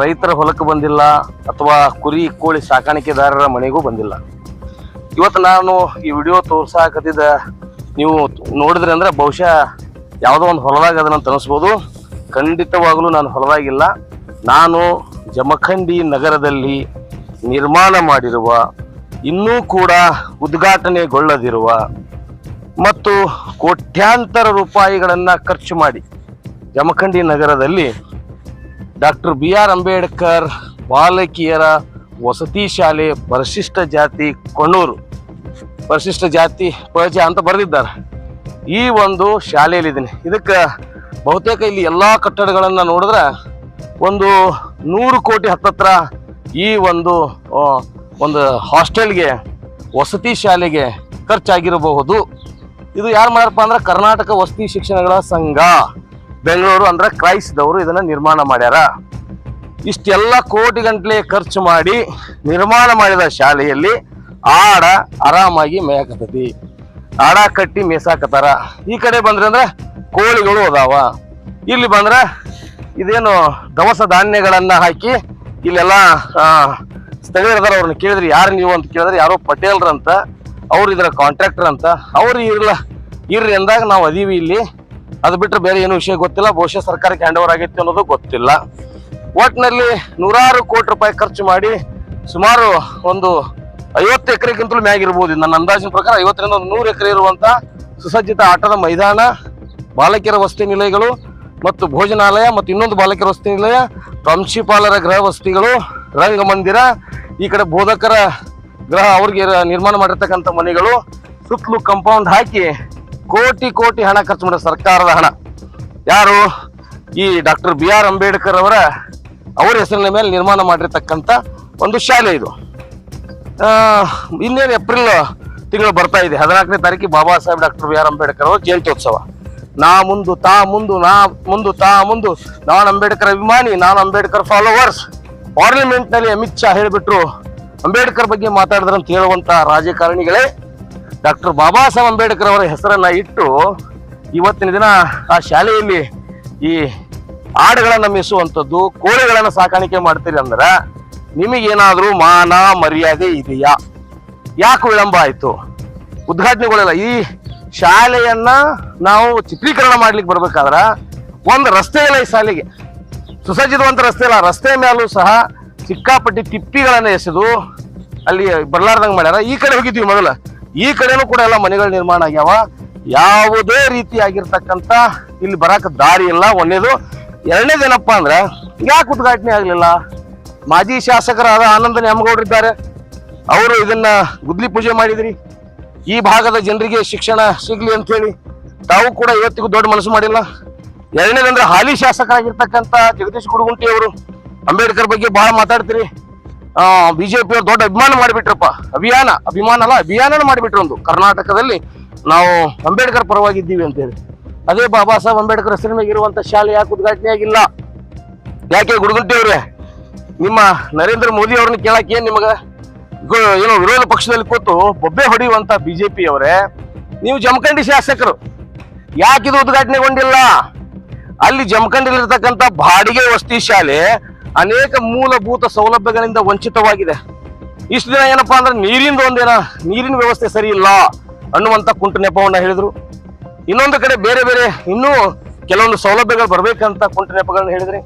[SPEAKER 1] ರೈತರ ಹೊಲಕ್ಕೆ ಬಂದಿಲ್ಲ ಅಥವಾ ಕುರಿ, ಕೋಳಿ ಸಾಕಾಣಿಕೆದಾರರ ಮನೆಗೂ ಬಂದಿಲ್ಲ. ಇವತ್ತು ನಾನು ಈ ವಿಡಿಯೋ ತೋರ್ಸಾಕತ್ತಿದ್ದ ನೀವು ನೋಡಿದ್ರೆ ಅಂದ್ರೆ ಬಹುಶಃ ಯಾವುದೋ ಒಂದು ಹೊಲದಾಗ ಅದನ್ನು ತನಿಸ್ಬೋದು ಖಂಡಿತವಾಗಲೂ ನಾನು ಹೊಲದಾಗಿಲ್ಲ. ನಾನು ಜಮಖಂಡಿ ನಗರದಲ್ಲಿ ನಿರ್ಮಾಣ ಮಾಡಿರುವ, ಇನ್ನೂ ಕೂಡ ಉದ್ಘಾಟನೆಗೊಳ್ಳದಿರುವ ಮತ್ತು ಕೋಟ್ಯಾಂತರ ರೂಪಾಯಿಗಳನ್ನು ಖರ್ಚು ಮಾಡಿ ಜಮಖಂಡಿ ನಗರದಲ್ಲಿ ಡಾಕ್ಟರ್ ಬಿ ಆರ್ ಅಂಬೇಡ್ಕರ್ ಬಾಲಕಿಯರ ವಸತಿ ಶಾಲೆ ಪರಿಶಿಷ್ಟ ಜಾತಿ ಕೊಣ್ಣೂರು. ಪರಿಶಿಷ್ಟ ಜಾತಿ ಪಜ ಅಂತ ಬರೆದಿದ್ದಾರೆ. ಈ ಒಂದು ಶಾಲೆಯಲ್ಲಿದ್ದೀನಿ. ಇದಕ್ಕೆ ಬಹುತೇಕ ಇಲ್ಲಿ ಎಲ್ಲ ಕಟ್ಟಡಗಳನ್ನು ನೋಡಿದ್ರೆ ಒಂದು ನೂರು ಕೋಟಿ ಹತ್ತತ್ರ ಈ ಒಂದು ಒಂದು ಹಾಸ್ಟೆಲ್ಗೆ, ವಸತಿ ಶಾಲೆಗೆ ಖರ್ಚಾಗಿರಬಹುದು. ಇದು ಯಾರು ಮಾಡಪ್ಪ ಅಂದ್ರೆ ಕರ್ನಾಟಕ ವಸತಿ ಶಿಕ್ಷಣಗಳ ಸಂಘ. ಬೆಂಗಳೂರು ಅಂದ್ರೆ ಕ್ರೈಸ್ದವರು ಇದನ್ನ ನಿರ್ಮಾಣ ಮಾಡ್ಯಾರ. ಇಷ್ಟೆಲ್ಲ ಕೋಟಿ ಗಂಟ್ಲೆ ಖರ್ಚು ಮಾಡಿ ನಿರ್ಮಾಣ ಮಾಡಿದ ಶಾಲೆಯಲ್ಲಿ ಆಡ ಆರಾಮಾಗಿ ಮೇಯಕತ್ತೈತಿ. ಆಡ ಕಟ್ಟಿ ಮೇಸಾಕತ್ತಾರ. ಈ ಕಡೆ ಬಂದ್ರೆ ಅಂದ್ರೆ ಕೋಳಿಗಳು ಅದಾವ. ಇಲ್ಲಿ ಬಂದ್ರೆ ಇದೇನು ದವಸ ಧಾನ್ಯಗಳನ್ನ ಹಾಕಿ ಇಲ್ಲೆಲ್ಲ ಸ್ಥಳೀಯರದಾರ ಅವ್ರನ್ನ ಕೇಳಿದ್ರೆ ಯಾರು ನೀವು ಅಂತ ಕೇಳಿದ್ರೆ ಯಾರೋ ಪಟೇಲ್ರಂತ, ಅವ್ರು ಇದರ ಕಾಂಟ್ರಾಕ್ಟರ್ ಅಂತ. ಅವ್ರು ಇರಲ್ಲ ಇರ್ರಿ ಅಂದಾಗ ನಾವು ಅದೀವಿ ಇಲ್ಲಿ. ಅದು ಬಿಟ್ಟರೆ ಬೇರೆ ಏನು ವಿಷಯ ಗೊತ್ತಿಲ್ಲ. ಬಹುಶಃ ಸರ್ಕಾರಕ್ಕೆ ಹ್ಯಾಂಡ್ ಓವರ್ ಆಗೈತೆ ಅನ್ನೋದು ಗೊತ್ತಿಲ್ಲ. ಒಟ್ಟಿನಲ್ಲಿ ನೂರಾರು ಕೋಟಿ ರೂಪಾಯಿ ಖರ್ಚು ಮಾಡಿ ಸುಮಾರು ಒಂದು ಐವತ್ತು ಎಕರೆಗಿಂತಲೂ ಮ್ಯಾಗಿರ್ಬೋದು. ನನ್ನ ಅಂದಾಜಿನ ಪ್ರಕಾರ ಐವತ್ತರಿಂದ ಒಂದು ನೂರು ಎಕರೆ ಇರುವಂತ ಸುಸಜ್ಜಿತ ಆಟದ ಮೈದಾನ, ಬಾಲಕಿಯರ ವಸತಿ ನಿಲಯಗಳು ಮತ್ತು ಭೋಜನಾಲಯ ಮತ್ತು ಇನ್ನೊಂದು ಬಾಲಕಿಯರ ವಸತಿ ನಿಲಯ, ಪ್ರಾಂಶುಪಾಲರ ಗೃಹ ವಸತಿಗಳು, ರಂಗಮಂದಿರ, ಈ ಕಡೆ ಬೋಧಕರ ಗೃಹ ಅವ್ರಿಗೆ ನಿರ್ಮಾಣ ಮಾಡಿರ್ತಕ್ಕಂಥ ಮನೆಗಳು, ಸುತ್ತಲೂ ಕಂಪೌಂಡ್ ಹಾಕಿ ಕೋಟಿ ಕೋಟಿ ಹಣ ಖರ್ಚು ಮಾಡೋ ಸರ್ಕಾರದ ಹಣ. ಯಾರು? ಈ ಡಾಕ್ಟರ್ ಬಿ ಆರ್ ಅಂಬೇಡ್ಕರ್ ಅವರ ಅವರ ಹೆಸರಿನ ಮೇಲೆ ನಿರ್ಮಾಣ ಮಾಡಿರ್ತಕ್ಕಂಥ ಒಂದು ಶಾಲೆ ಇದು. ಇನ್ನೇನು ಏಪ್ರಿಲ್ ತಿಂಗಳು ಬರ್ತಾ ಇದೆ. ಹದಿನಾಲ್ಕನೇ ತಾರೀಕಿಗೆ Baba Saheb doctor B R Ambedkar ಅವರ ಜಯಂತ್ಯೋತ್ಸವ. ನಾ ಮುಂದು ತಾ ಮುಂದು, ನಾ ಮುಂದು ತಾ ಮುಂದು, ನಾನು ಅಂಬೇಡ್ಕರ್ ಅಭಿಮಾನಿ, ನಾನು ಅಂಬೇಡ್ಕರ್ ಫಾಲೋವರ್ಸ್ ಪಾರ್ಲಿಮೆಂಟ್ನಲ್ಲಿ ಅಮಿತ್ ಶಾ ಹೇಳಿಬಿಟ್ರು, ಅಂಬೇಡ್ಕರ್ ಬಗ್ಗೆ ಮಾತಾಡಿದ್ರಂತ ಅಂತ ಹೇಳುವಂತ ರಾಜಕಾರಣಿಗಳೇ ಡಾಕ್ಟರ್ ಬಾಬಾ ಸಾಹೇಬ್ ಅಂಬೇಡ್ಕರ್ ಅವರ ಹೆಸರನ್ನ ಇಟ್ಟು ಇವತ್ತಿನ ದಿನ ಆ ಶಾಲೆಯಲ್ಲಿ ಈ ಆಡುಗಳನ್ನ ಮೇಯಿಸುವಂಥದ್ದು ಕೋಳಿಗಳನ್ನು ಸಾಕಾಣಿಕೆ ಮಾಡ್ತೀರಿ ಅಂದ್ರೆ ನಿಮಗೇನಾದರೂ ಮಾನ ಮರ್ಯಾದೆ ಇದೆಯಾ? ಯಾಕೆ ವಿಳಂಬ ಆಯಿತು? ಉದ್ಘಾಟನೆಗಳಿಲ್ಲ. ಈ ಶಾಲೆಯನ್ನ ನಾವು ಚಿತ್ರೀಕರಣ ಮಾಡ್ಲಿಕ್ಕೆ ಬರ್ಬೇಕಾದ್ರ ಒಂದು ರಸ್ತೆ ಇಲ್ಲ ಈ ಶಾಲೆಗೆ. ಸುಸಜ್ಜಿತವಂತ ರಸ್ತೆ ಇಲ್ಲ. ರಸ್ತೆ ಮೇಲೂ ಸಹ ಸಿಕ್ಕಾಪಟ್ಟಿ ತಿಪ್ಪಿಗಳನ್ನು ಎಸೆದು ಅಲ್ಲಿ ಬರ್ಲಾರ್ದಂಗೆ ಮಾಡ್ಯಾರ. ಈ ಕಡೆ ಹೋಗಿದ್ವಿ ಮೊದಲ. ಈ ಕಡೆನೂ ಕೂಡ ಎಲ್ಲ ಮನೆಗಳ ನಿರ್ಮಾಣ ಆಗ್ಯಾವ. ಯಾವುದೇ ರೀತಿ ರೀತಿಯಾಗಿರ್ತಕ್ಕಂಥ ಇಲ್ಲಿ ಬರಕ್ಕೆ ದಾರಿ ಇಲ್ಲ. ಒಂದೇದು ಎರಡನೇದೇನಪ್ಪ ಅಂದ್ರೆ, ಯಾಕೆ ಉದ್ಘಾಟನೆ ಆಗ್ಲಿಲ್ಲ? ಮಾಜಿ ಶಾಸಕರಾದ ಆನಂದ ನ್ಯಾಮಗೌಡರಿದ್ದಾರೆ ಅವರು ಇದನ್ನ ಗುದ್ಲಿ ಪೂಜೆ ಮಾಡಿದ್ರಿ. ಈ ಭಾಗದ ಜನರಿಗೆ ಶಿಕ್ಷಣ ಸಿಗ್ಲಿ ಅಂತ ಹೇಳಿ ತಾವು ಕೂಡ ಇವತ್ತಿಗೂ ದೊಡ್ಡ ಮನಸ್ಸು ಮಾಡಿಲ್ಲ. ಎರಡನೇದಂದ್ರೆ ಹಾಲಿ ಶಾಸಕರಾಗಿರ್ತಕ್ಕಂಥ ಜಗದೀಶ್ ಗುಡುಗುಂಟಿ ಅವರು ಅಂಬೇಡ್ಕರ್ ಬಗ್ಗೆ ಬಹಳ ಮಾತಾಡ್ತೀರಿ. ಬಿಜೆಪಿ ಅವ್ರು ದೊಡ್ಡ ಅಭಿಮಾನ ಮಾಡಿಬಿಟ್ರಪ್ಪ. ಅಭಿಯಾನ, ಅಭಿಮಾನ ಅಲ್ಲ ಅಭಿಯಾನ ಮಾಡಿಬಿಟ್ರು ಒಂದು. ಕರ್ನಾಟಕದಲ್ಲಿ ನಾವು ಅಂಬೇಡ್ಕರ್ ಪರವಾಗಿದ್ದೀವಿ ಅಂತೇಳಿ ಅದೇ ಬಾಬಾ ಸಾಹೇಬ್ ಅಂಬೇಡ್ಕರ್ ಹೆಸರಿನ ಇರುವಂತ ಶಾಲೆ ಯಾಕೆ ಉದ್ಘಾಟನೆ ಆಗಿಲ್ಲ? ಯಾಕೆ ಗುಡುಗುಂಟಿ ಅವ್ರೆ? ನಿಮ್ಮ ನರೇಂದ್ರ ಮೋದಿ ಅವ್ರನ್ನ ಕೇಳಕ್ ಏನ್ ನಿಮಗ? ಏನೋ ವಿರೋಧ ಪಕ್ಷದಲ್ಲಿ ಕೂತು ಬೊಬ್ಬೆ ಹೊಡೆಯುವಂತ ಬಿಜೆಪಿ ಅವರೇ, ನೀವು ಜಮಖಂಡಿ ಶಾಸಕರು. ಯಾಕೆ ಇದು ಉದ್ಘಾಟನೆಗೊಂಡಿಲ್ಲ? ಅಲ್ಲಿ ಜಮಖಂಡಿಲಿರ್ತಕ್ಕಂಥ ಬಾಡಿಗೆ ವಸತಿ ಶಾಲೆ ಅನೇಕ ಮೂಲಭೂತ ಸೌಲಭ್ಯಗಳಿಂದ ವಂಚಿತವಾಗಿದೆ. ಇಷ್ಟು ದಿನ ಏನಪ್ಪಾ ಅಂದ್ರೆ ನೀರಿಂದ ಒಂದೇನ, ನೀರಿನ ವ್ಯವಸ್ಥೆ ಸರಿ ಇಲ್ಲ ಅನ್ನುವಂತ ಕುಂಟು ನೆಪವನ್ನ ಹೇಳಿದ್ರು. ಇನ್ನೊಂದು ಕಡೆ ಬೇರೆ ಬೇರೆ ಇನ್ನೂ ಕೆಲವೊಂದು ಸೌಲಭ್ಯಗಳು ಬರ್ಬೇಕಂತ ಕುಂಟು ನೆಪಗಳನ್ನ ಹೇಳಿದ್ರಿ.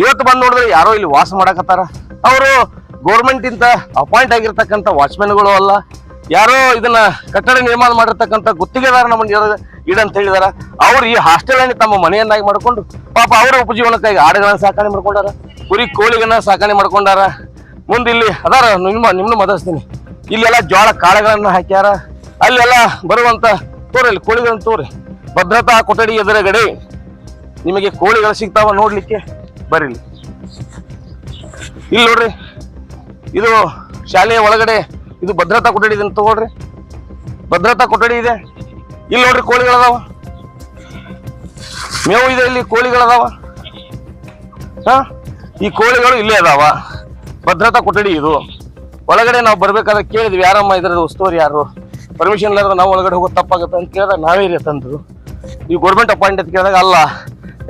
[SPEAKER 1] ಇವತ್ತು ಬಂದು ನೋಡಿದ್ರೆ ಯಾರೋ ಇಲ್ಲಿ ವಾಸ ಮಾಡಕತ್ತಾರ. ಅವರು ಗೋರ್ಮೆಂಟ್ ಇಂತ ಅಪಾಯಿಂಟ್ ಆಗಿರ್ತಕ್ಕಂಥ ವಾಚ್ಮೆನ್ಗಳು ಅಲ್ಲ, ಯಾರೋ ಇದನ್ನ ಕಟ್ಟಡ ನಿರ್ಮಾಣ ಮಾಡಿರ್ತಕ್ಕಂಥ ಗುತ್ತಿಗೆದಾರ ಮನೆ ಅಂತ ಹೇಳಿದಾರ. ಅವ್ರು ಈ ಹಾಸ್ಟೆಲ್ ಅನ್ನು ತಮ್ಮ ಮನೆಯನ್ನಾಗಿ ಮಾಡಿಕೊಂಡು ಪಾಪ ಅವರ ಉಪಜೀವನಕ್ಕಾಗಿ ಆಡುಗಳನ್ನ ಸಾಕಣೆ ಮಾಡ್ಕೊಂಡಾರ. ಕುರಿ ಕೋಳಿಗಳನ್ನ ಸಾಕಾಣೆ ಮಾಡ್ಕೊಂಡಾರ. ಮುಂದೆ ಇಲ್ಲಿ ಅದಾರ, ನಿಮ್ಮ ನಿಮ್ಮನ್ನು ಮದರ್ಸ್ತೀನಿ ಇಲ್ಲೆಲ್ಲ ಜ್ವಾಳ ಕಾಳುಗಳನ್ನ ಹಾಕ್ಯಾರ. ಅಲ್ಲೆಲ್ಲ ಬರುವಂತ ತೋರಲ್ಲಿ ಕೋಳಿಗಳನ್ನ ತೋರಿ. ಭದ್ರತಾ ಕೊಠಡಿ ಎದುರುಗಡೆ ನಿಮಗೆ ಕೋಳಿಗಳು ಸಿಗ್ತಾವ ನೋಡ್ಲಿಕ್ಕೆ. ಬರ್ರಿ ಇಲ್ಲಿ. ನೋಡ್ರಿ, ಇದು ಶಾಲೆಯ ಒಳಗಡೆ, ಇದು ಭದ್ರತಾ ಕೊಠಡಿ ಇದೆ ತಗೊಳ್ರಿ. ಭದ್ರತಾ ಕೊಠಡಿ ಇದೆ. ಇಲ್ಲಿ ನೋಡ್ರಿ ಕೋಳಿಗಳದಾವ. ಮೇವು ಇದೆ ಇಲ್ಲಿ, ಕೋಳಿಗಳದಾವ. ಹಾ? ಈ ಕೋಳಿಗಳು ಇಲ್ಲೇ ಅದಾವ. ಭದ್ರತಾ ಕೊಠಡಿ ಇದು. ಒಳಗಡೆ ನಾವು ಬರ್ಬೇಕಾದ್ರೆ ಕೇಳಿದ್ವಿ, ಯಾರಮ್ಮ ಇದ್ರದ್ದು ಉಸ್ತುವಾರಿ ಯಾರು? ಪರ್ಮಿಷನ್ ಇಲ್ಲಾದ್ರೆ ನಾವು ಒಳಗಡೆ ಹೋಗೋದು ತಪ್ಪಾಗುತ್ತೆ ಅಂತ ಕೇಳಿದಾಗ ನಾವೇ ರೀ ತಂದ್ರು. ಈ ಗೌರ್ಮೆಂಟ್ ಅಪಾಯಿಂಟ್ ಅಂತ ಕೇಳಿದಾಗ ಅಲ್ಲ,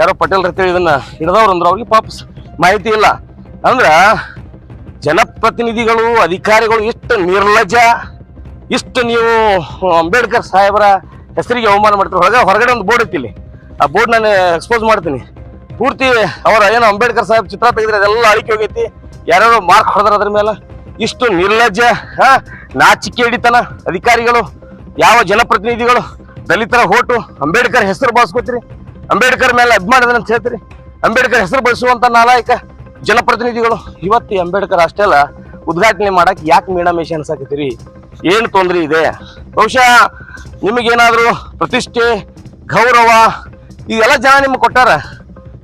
[SPEAKER 1] ಯಾರೋ ಪಟೇಲ್ ಅಂತೇಳಿ ಇದನ್ನ ಹಿಡಿದವ್ರು ಅಂದ್ರೆ. ಅವ್ರಿಗೆ ಪಾಪಸ್ ಮಾಹಿತಿ ಇಲ್ಲ. ಅಂದ್ರ ಜನಪ್ರತಿನಿಧಿಗಳು, ಅಧಿಕಾರಿಗಳು ಇಷ್ಟು ನಿರ್ಲಜ್ಜ, ಇಷ್ಟು ನೀವು ಅಂಬೇಡ್ಕರ್ ಸಾಹೇಬರ ಹೆಸರಿಗೆ ಅವಮಾನ ಮಾಡ್ತಾರೆ ಹೊರಗೆ ಹೊರಗಡೆ ಒಂದು ಬೋರ್ಡ್ ಇತ್ತಿಲ್ಲಿ ಆ ಬೋರ್ಡ್ ನಾನು ಎಕ್ಸ್ಪೋಸ್ ಮಾಡ್ತೀನಿ. ಪೂರ್ತಿ ಅವರ ಏನು ಅಂಬೇಡ್ಕರ್ ಸಾಹೇಬ್ ಚಿತ್ರ ತೆಗೆದ್ರೆ ಅದೆಲ್ಲ ಅಳಿಕೆ ಹೋಗೈತಿ ಯಾರ್ಯಾರೋ ಮಾರ್ಕ್ ಹೊಡೆದ್ರ ಅದ್ರ ಮೇಲೆ. ಇಷ್ಟು ನಿರ್ಲಜ್ಜ ಹಾ, ನಾಚಿಕೆ ಹಿಡಿತನ ಅಧಿಕಾರಿಗಳು, ಯಾವ ಜನಪ್ರತಿನಿಧಿಗಳು, ದಲಿತರ ಹೋಟು, ಅಂಬೇಡ್ಕರ್ ಹೆಸರು ಬಳಸ್ಕೋತೀರಿ? ಅಂಬೇಡ್ಕರ್ ಮೇಲೆ ಅಭಿಮಾನದ ಅಂತ ಹೇಳ್ತೀರಿ? ಅಂಬೇಡ್ಕರ್ ಹೆಸರು ಬಳಸುವಂತ ನಾಲಾಯಕ ಜನಪ್ರತಿನಿಧಿಗಳು. ಇವತ್ತು ಅಂಬೇಡ್ಕರ್ ಅಷ್ಟೆಲ್ಲ ಉದ್ಘಾಟನೆ ಮಾಡಕ್ ಯಾಕೆ ಮೀಣಮೇಷ ಅನ್ಸಾಕತ್ತೀರಿ? ಏನು ತೊಂದರೆ ಇದೆ? ಬಹುಶಃ ನಿಮಗೇನಾದರೂ ಪ್ರತಿಷ್ಠೆ, ಗೌರವ, ಇದೆಲ್ಲ ಜನ ನಿಮ್ಗೆ ಕೊಟ್ಟಾರ?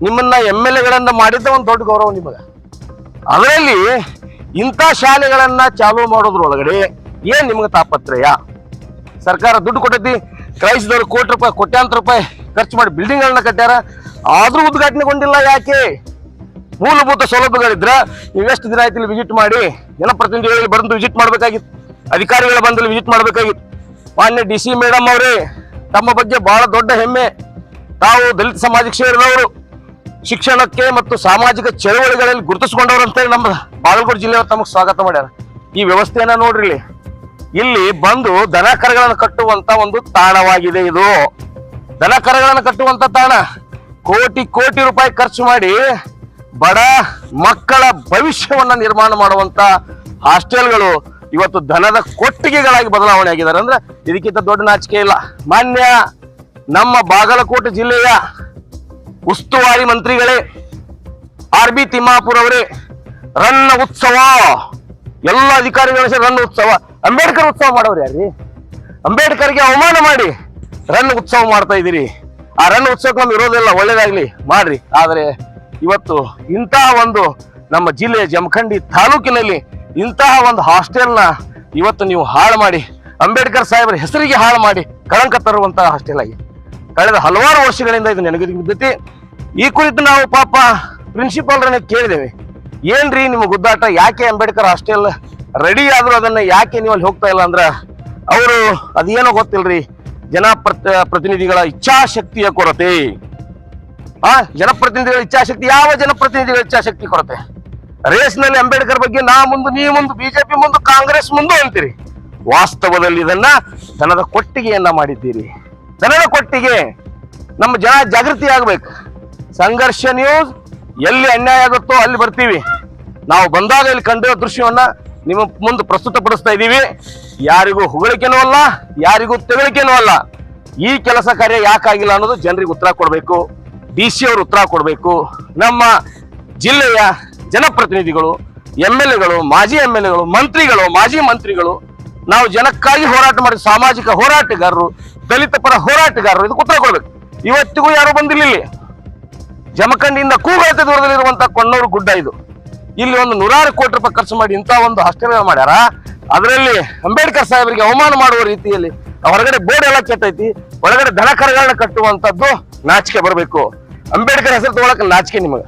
[SPEAKER 1] ನಿಮ್ಮನ್ನ ಎಂ ಎಲ್ ಎಗಳನ್ನ ಮಾಡಿದ್ದ ಒಂದು ದೊಡ್ಡ ಗೌರವ ನಿಮಗೆ. ಅದರಲ್ಲಿ ಇಂಥ ಶಾಲೆಗಳನ್ನ ಚಾಲೂ ಮಾಡೋದ್ರೊಳಗಡೆ ಏನ್ ನಿಮ್ಗೆ ತಾಪತ್ರಯ? ಸರ್ಕಾರ ದುಡ್ಡು ಕೊಟ್ಟೈತಿ ಕ್ರೈಸ್ತದವ್ರು ಕೋಟಿ ರೂಪಾಯಿ, ಕೋಟ್ಯಾಂತರ ರೂಪಾಯಿ ಖರ್ಚು ಮಾಡಿ ಬಿಲ್ಡಿಂಗ್ ಗಳನ್ನ ಕಟ್ಟ್ಯಾರ, ಆದ್ರೂ ಉದ್ಘಾಟನೆಗೊಂಡಿಲ್ಲ ಯಾಕೆ? ಮೂಲಭೂತ ಸೌಲಭ್ಯಗಳಿದ್ರೆ ಎಷ್ಟು ದಿನ ಆಯ್ತು ಇಲ್ಲಿ ವಿಸಿಟ್ ಮಾಡಿ ಪ್ರತಿನಿಧಿಗಳಲ್ಲಿ ಬಂದು ವಿಸಿಟ್ ಮಾಡ್ಬೇಕಾಗಿತ್ತು, ಅಧಿಕಾರಿಗಳ ಬಂದಲ್ಲಿ ವಿಸಿಟ್ ಮಾಡ್ಬೇಕಾಗಿತ್ತು. ಮಾನ್ಯ ಡಿ ಸಿ ಮೇಡಮ್ ಅವರೇ, ತಮ್ಮ ಬಗ್ಗೆ ಬಹಳ ದೊಡ್ಡ ಹೆಮ್ಮೆ. ತಾವು ದಲಿತ ಸಮಾಜಕ್ಕೆ ಸೇರಿದವರು ಶಿಕ್ಷಣಕ್ಕೆ ಮತ್ತು ಸಾಮಾಜಿಕ ಚಳವಳಿಗಳಲ್ಲಿ ಗುರುತಿಸಿಕೊಂಡವ್ರು ಅಂತೇಳಿ ನಮ್ಮ ಬಾಗಲಕೋಟೆ ಜಿಲ್ಲೆಯವರು ತಮಗೆ ಸ್ವಾಗತ ಮಾಡ್ಯಾರ. ಈ ವ್ಯವಸ್ಥೆಯನ್ನ ನೋಡ್ರಿ ಇಲ್ಲಿ. ಇಲ್ಲಿ ಬಂದು ದನ ಕರಗಳನ್ನು ಕಟ್ಟುವಂತ ಒಂದು ತಾಣವಾಗಿದೆ ಇದು. ದನ ಕರಗಳನ್ನು ಕಟ್ಟುವಂತ ತಾಣ. ಕೋಟಿ ಕೋಟಿ ರೂಪಾಯಿ ಖರ್ಚು ಮಾಡಿ ಬಡ ಮಕ್ಕಳ ಭವಿಷ್ಯವನ್ನ ನಿರ್ಮಾಣ ಮಾಡುವಂತ ಹಾಸ್ಟೆಲ್ಗಳು ಇವತ್ತು ದನದ ಕೊಟ್ಟಿಗೆಗಳಾಗಿ ಬದಲಾವಣೆ ಆಗಿದ್ದಾರೆ. ಅಂದ್ರೆ ಇದಕ್ಕಿಂತ ದೊಡ್ಡ ನಾಚಿಕೆ ಇಲ್ಲ. ಮಾನ್ಯ ನಮ್ಮ ಬಾಗಲಕೋಟೆ ಜಿಲ್ಲೆಯ ಉಸ್ತುವಾರಿ ಮಂತ್ರಿಗಳೇ, ಆರ್ ಬಿ ತಿಮ್ಮಾಪುರ್ ಅವರೇ ರನ್ನ ಉತ್ಸವ. ಎಲ್ಲ ಅಧಿಕಾರಿಗಳ ರನ್ನ ರನ್ ಉತ್ಸವ. ಅಂಬೇಡ್ಕರ್ ಉತ್ಸವ ಮಾಡೋರು ಯಾರ್ರಿ? ಅಂಬೇಡ್ಕರ್ಗೆ ಅವಮಾನ ಮಾಡಿ ರನ್ ಉತ್ಸವ ಮಾಡ್ತಾ ಇದ್ದೀರಿ. ಆ ರನ್ ಉತ್ಸವಕ್ಕೆ ನಮ್ಗೆ ಇರೋದೆಲ್ಲ ಒಳ್ಳೇದಾಗ್ಲಿ, ಮಾಡ್ರಿ. ಆದರೆ ಇವತ್ತು ಇಂತಹ ಒಂದು ನಮ್ಮ ಜಿಲ್ಲೆಯ ಜಮಖಂಡಿ ತಾಲೂಕಿನಲ್ಲಿ ಇಂತಹ ಒಂದು ಹಾಸ್ಟೆಲ್ನ ಇವತ್ತು ನೀವು ಹಾಳು ಮಾಡಿ, ಅಂಬೇಡ್ಕರ್ ಸಾಹೇಬರ ಹೆಸರಿಗೆ ಹಾಳು ಮಾಡಿ ಕಳಂಕ ತರುವಂತಹ ಹಾಸ್ಟೆಲ್ ಆಗಿ ಕಳೆದ ಹಲವಾರು ವರ್ಷಗಳಿಂದ ಇದು ನೆನಗಿದ ಬಿದ್ದೈತಿ ಈ ಕುರಿತು ನಾವು ಪಾಪ ಪ್ರಿನ್ಸಿಪಾಲ್ರನ್ನ ಕೇಳಿದೇವೆ ಏನ್ರಿ ನಿಮ್ಮ ಗುದ್ದಾಟ? ಯಾಕೆ ಅಂಬೇಡ್ಕರ್ ಹಾಸ್ಟೆಲ್ ರೆಡಿ ಆದ್ರೂ ಅದನ್ನ ಯಾಕೆ ನೀವು ಅಲ್ಲಿ ಹೋಗ್ತಾ ಇಲ್ಲ ಅಂದ್ರ ಅವರು ಅದೇನೋ ಗೊತ್ತಿಲ್ರಿ, ಜನಪ್ರತಿ, ಪ್ರತಿನಿಧಿಗಳ ಇಚ್ಛಾಶಕ್ತಿಯ ಕೊರತೆ. ಆ, ಜನಪ್ರತಿನಿಧಿಗಳ ಇಚ್ಛಾಶಕ್ತಿ, ಯಾವ ಜನಪ್ರತಿನಿಧಿಗಳ ಇಚ್ಛಾಶಕ್ತಿ ಕೊರತೆ? ರೇಸ್ನಲ್ಲಿ ಅಂಬೇಡ್ಕರ್ ಬಗ್ಗೆ ನಾ ಮುಂದೆ, ನೀ ಮುಂದೆ, ಬಿಜೆಪಿ ಮುಂದೆ, ಕಾಂಗ್ರೆಸ್ ಮುಂದೆ ಅಂತೀರಿ. ವಾಸ್ತವದಲ್ಲಿ ಇದನ್ನ ದನದ ಕೊಟ್ಟಿಗೆಯನ್ನ ಮಾಡಿದ್ದೀರಿ. ದನದ ಕೊಟ್ಟಿಗೆ ನಮ್ಮ ಜನ ಜಾಗೃತಿ ಆಗ್ಬೇಕು. ಸಂಘರ್ಷ ನ್ಯೂಸ್ ಎಲ್ಲಿ ಅನ್ಯಾಯ ಆಗುತ್ತೋ ಅಲ್ಲಿ ಬರ್ತೀವಿ. ನಾವು ಬಂದಾಗ ಇಲ್ಲಿ ಕಂಡಿರೋ ದೃಶ್ಯವನ್ನ ನಿಮ್ಮ ಮುಂದೆ ಪ್ರಸ್ತುತಪಡಿಸ್ತಾ ಇದ್ದೀವಿ. ಯಾರಿಗೂ ಹೊಗಳಿಕೆನೂ ಅಲ್ಲ, ಯಾರಿಗೂ ತೆಗಳಿಕೆನೂ ಅಲ್ಲ. ಈ ಕೆಲಸ ಕಾರ್ಯ ಯಾಕಾಗಿಲ್ಲ ಅನ್ನೋದು ಜನರಿಗೆ ಉತ್ತರ ಕೊಡಬೇಕು. ಡಿ ಸಿ ಅವರು ಉತ್ತರ ಕೊಡಬೇಕು. ನಮ್ಮ ಜಿಲ್ಲೆಯ ಜನಪ್ರತಿನಿಧಿಗಳು ಎಂ ಎಲ್ ಎಗಳು, ಮಾಜಿ ಎಂ ಎಲ್ ಎಗಳು, ಮಂತ್ರಿಗಳು, ಮಾಜಿ ಮಂತ್ರಿಗಳು, ನಾವು ಜನಕ್ಕಾಗಿ ಹೋರಾಟ ಮಾಡಿದ ಸಾಮಾಜಿಕ ಹೋರಾಟಗಾರರು ದಲಿತ ಪರ ಹೋರಾಟಗಾರರು, ಇದಕ್ಕೆ ಉತ್ತರ ಕೊಡ್ಬೇಕು. ಇವತ್ತಿಗೂ ಯಾರು ಬಂದಿಲ್ಲ ಇಲ್ಲಿ ಜಮಖಂಡಿಯಿಂದ ಕೂಗಳತೆ ದೂರದಲ್ಲಿರುವಂತಹ ಕೊಣ್ಣೂರು ಗುಡ್ಡ ಇದು. ಇಲ್ಲಿ ಒಂದು ನೂರಾರು ಕೋಟಿ ರೂಪಾಯಿ ಖರ್ಚು ಮಾಡಿ ಇಂಥ ಒಂದು ಹಾಸ್ಟೆಲ್ ಮಾಡ್ಯಾರ. ಅದರಲ್ಲಿ ಅಂಬೇಡ್ಕರ್ ಸಾಹೇಬರಿಗೆ ಅವಮಾನ ಮಾಡುವ ರೀತಿಯಲ್ಲಿ ಹೊರಗಡೆ ಬೋರ್ಡ್ ಎಲ್ಲ ಕೆಟ್ಟೈತಿ. ಒಳಗಡೆ ದನ ಕರಗಳನ್ನ ಕಟ್ಟುವಂತದ್ದು ನಾಚಿಕೆ ಬರಬೇಕು. ಅಂಬೇಡ್ಕರ್ ಹೆಸರು ತಗೊಳಕ್ ನಾಚಿಕೆ ನಿಮಗೆ.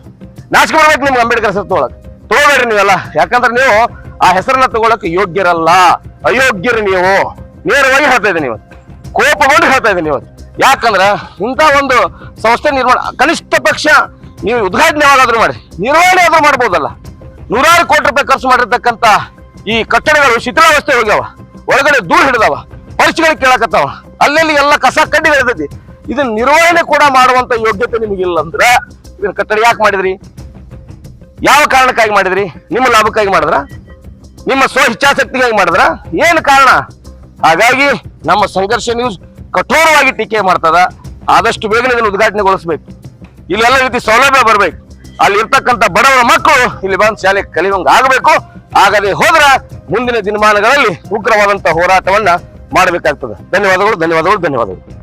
[SPEAKER 1] ನಾಚಿಕೆ ಬರ್ಬೇಕು ನಿಮ್ಗೆ ಅಂಬೇಡ್ಕರ್ ಹೆಸರು ತಗೊಳಕ್. ತಗೋಬೇಡ್ರಿ ನೀವೆಲ್ಲ. ಯಾಕಂದ್ರೆ ನೀವು ಆ ಹೆಸರನ್ನ ತಗೊಳಕ್ ಯೋಗ್ಯರಲ್ಲ. ಅಯೋಗ್ಯರು ನೀವು. ನೇರವಾಗಿ ಹೇಳ್ತಾ ಇದ್ದೀನಿ ಇವತ್ತು. ಕೋಪಗೊಂಡು ಹೇಳ್ತಾ ಇದ್ದೀನಿ ಇವತ್ತು. ಯಾಕಂದ್ರೆ ಇಂಥ ಒಂದು ಸಂಸ್ಥೆ ನಿರ್ಮಾಣ, ಕನಿಷ್ಠ ಪಕ್ಷ ನೀವು ಉದ್ಘಾಟನೆ ಯಾವಾಗಾದ್ರೂ ಮಾಡಿ, ನಿರ್ವಹಣೆ ಆದ್ರೂ ಮಾಡ್ಬೋದಲ್ಲ. ನೂರಾರು ಕೋಟಿ ರೂಪಾಯಿ ಖರ್ಚು ಮಾಡಿರ್ತಕ್ಕಂಥ ಈ ಕಟ್ಟಡಗಳು ಶಿಥಿಲಾವಸ್ಥೆ ಹೋಗ್ಯಾವ, ಒಳಗಡೆ ದೂರ ಹಿಡಿದವ ಪರಿಸ್ಥಿತಿಗಳು ಕೇಳಕತ್ತಾವ. ಅಲ್ಲಲ್ಲಿ ಎಲ್ಲ ಕಸ ಕಡ್ಡಿ ಇರ್ತೈತಿ ಇದನ್ನ ನಿರ್ವಹಣೆ ಕೂಡ ಮಾಡುವಂತ ಯೋಗ್ಯತೆ ನಿಮಗಿಲ್ಲ ಅಂದ್ರೆ ಇದನ್ನ ಕಟ್ಟಡ ಯಾಕೆ ಮಾಡಿದ್ರಿ? ಯಾವ ಕಾರಣಕ್ಕಾಗಿ ಮಾಡಿದ್ರಿ? ನಿಮ್ಮ ಲಾಭಕ್ಕಾಗಿ ಮಾಡಿದ್ರ? ನಿಮ್ಮ ಸ್ವ ಇಚ್ಛಾಶಕ್ತಿಗಾಗಿ ಮಾಡಿದ್ರ? ಏನು ಕಾರಣ? ಹಾಗಾಗಿ ನಮ್ಮ ಸಂಘರ್ಷ ನ್ಯೂಸ್ ಕಠೋರವಾಗಿ ಟೀಕೆ ಮಾಡ್ತದ. ಆದಷ್ಟು ಬೇಗನೆ ಇದನ್ನು ಉದ್ಘಾಟನೆಗೊಳಿಸ್ಬೇಕು. ಇಲ್ಲೆಲ್ಲ ರೀತಿ ಸೌಲಭ್ಯ ಬರಬೇಕು. ಅಲ್ಲಿ ಇರ್ತಕ್ಕಂಥ ಬಡವರ ಮಕ್ಕಳು ಇಲ್ಲಿ ಬಂದು ಶಾಲೆ ಕಲಿಯುವಂಗ ಆಗಬೇಕು. ಆಗದೆ ಹೋದ್ರ ಮುಂದಿನ ದಿನಮಾನಗಳಲ್ಲಿ ಉಗ್ರವಾದಂತ ಹೋರಾಟವನ್ನ ಮಾಡಬೇಕಾಗ್ತದೆ. ಧನ್ಯವಾದಗಳು ಧನ್ಯವಾದಗಳು ಧನ್ಯವಾದಗಳು.